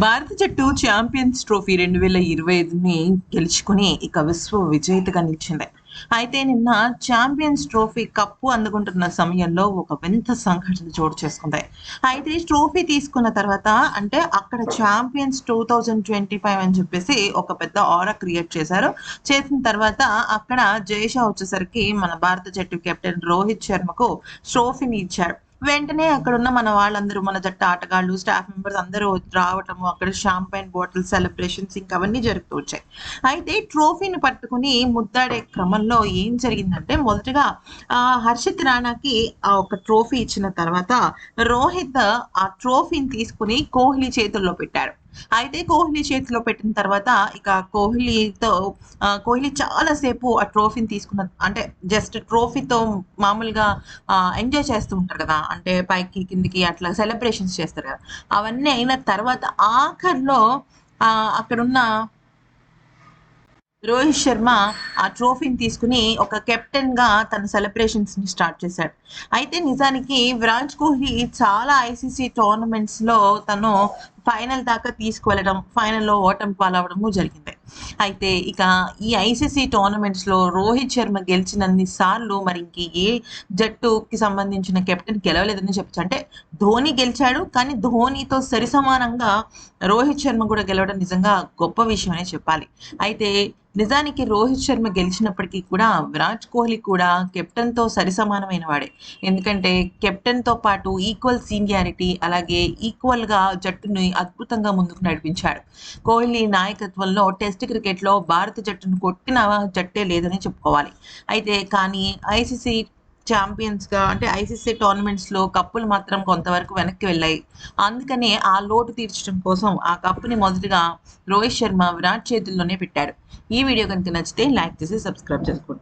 భారత జట్టు champions trophy రెండు వేల ఇరవై ఐదుని గెలుచుకుని ఇక విశ్వ విజేతగా నిలిచింది. అయితే నిన్న ఛాంపియన్స్ ట్రోఫీ కప్పు అందుకుంటున్న సమయంలో ఒక వింత సంఘటన చోటు చేసుకుంది. అయితే ట్రోఫీ తీసుకున్న తర్వాత అంటే అక్కడ champions two thousand twenty five అని చెప్పేసి ఒక పెద్ద ఆరా క్రియేట్ చేశారు. చేసిన తర్వాత అక్కడ జయషా వచ్చేసరికి మన భారత జట్టు కెప్టెన్ రోహిత్ శర్మకు ట్రోఫీని ఇచ్చాడు వెంటనే అక్కడ ఉన్న మన వాళ్ళందరూ మన జట్టు ఆటగాళ్ళు స్టాఫ్ మెంబర్స్ అందరూ రావటము అక్కడ షాంపైన్ బాటిల్ సెలబ్రేషన్స్ ఇంకా అవన్నీ జరుగుతూ వచ్చాయి. అయితే ట్రోఫీని పట్టుకుని ముద్దాడే క్రమంలో ఏం జరిగిందంటే మొదటగా ఆ, హర్షిత్ రాణాకి ఆ ఒక ట్రోఫీ ఇచ్చిన తర్వాత రోహిత్ ఆ ట్రోఫీని తీసుకుని కోహ్లీ చేతుల్లో పెట్టాడు. అయితే కోహ్లీ చేతిలో పెట్టిన తర్వాత ఇక కోహ్లీతో ఆ, కోహ్లీ చాలాసేపు ఆ ట్రోఫీని తీసుకున్న అంటే జస్ట్ ట్రోఫీతో మామూలుగా ఎంజాయ్ చేస్తూ ఉంటారు కదా అంటే పైకి కిందికి అట్లా సెలబ్రేషన్స్ చేస్తారు కదా. అవన్నీ అయిన తర్వాత ఆఖరిలో ఆ, అక్కడున్న రోహిత్ శర్మ ఆ ట్రోఫీని తీసుకుని ఒక కెప్టెన్గా తన సెలబ్రేషన్స్ని స్టార్ట్ చేశాడు. అయితే నిజానికి విరాట్ కోహ్లీ చాలా ఐసీసీ టోర్నమెంట్స్లో తను ఫైనల్ దాకా తీసుకువెళ్ళడం ఫైనల్లో ఓటమి పాలవడము జరిగింది. అయితే ఇక ఈ ఐసీసీ టోర్నమెంట్స్లో రోహిత్ శర్మ గెలిచినన్ని సార్లు మరి ఇంక ఏ జట్టుకి సంబంధించిన కెప్టెన్ గెలవలేదని చెప్పచ్చు. అంటే ధోని గెలిచాడు కానీ ధోనితో సరి సమానంగా రోహిత్ శర్మ కూడా గెలవడం నిజంగా గొప్ప విషయం అనే చెప్పాలి. అయితే నిజానికి రోహిత్ శర్మ గెలిచినప్పటికీ కూడా విరాట్ కోహ్లీ కూడా కెప్టెన్తో సరిసమానమైన వాడే. ఎందుకంటే కెప్టెన్తో పాటు ఈక్వల్ సీనియారిటీ అలాగే ఈక్వల్గా జట్టుని అద్భుతంగా ముందుకు నడిపించాడు. కోహ్లీ నాయకత్వంలో టెస్ట్ క్రికెట్లో భారత జట్టును కొట్టిన జట్టే లేదని చెప్పుకోవాలి. అయితే కానీ ఐసీసీ ఛాంపియన్స్గా అంటే ఐసీసీ టోర్నమెంట్స్లో కప్పులు మాత్రం కొంతవరకు వెనక్కి వెళ్ళాయి. అందుకనే ఆ లోటు తీర్చడం కోసం ఆ కప్పుని మొదటగా రోహిత్ శర్మ విరాట్ చేతుల్లోనే పెట్టాడు. ఈ వీడియో కనుక నచ్చితే లైక్ చేసి సబ్స్క్రైబ్ చేసుకోండి.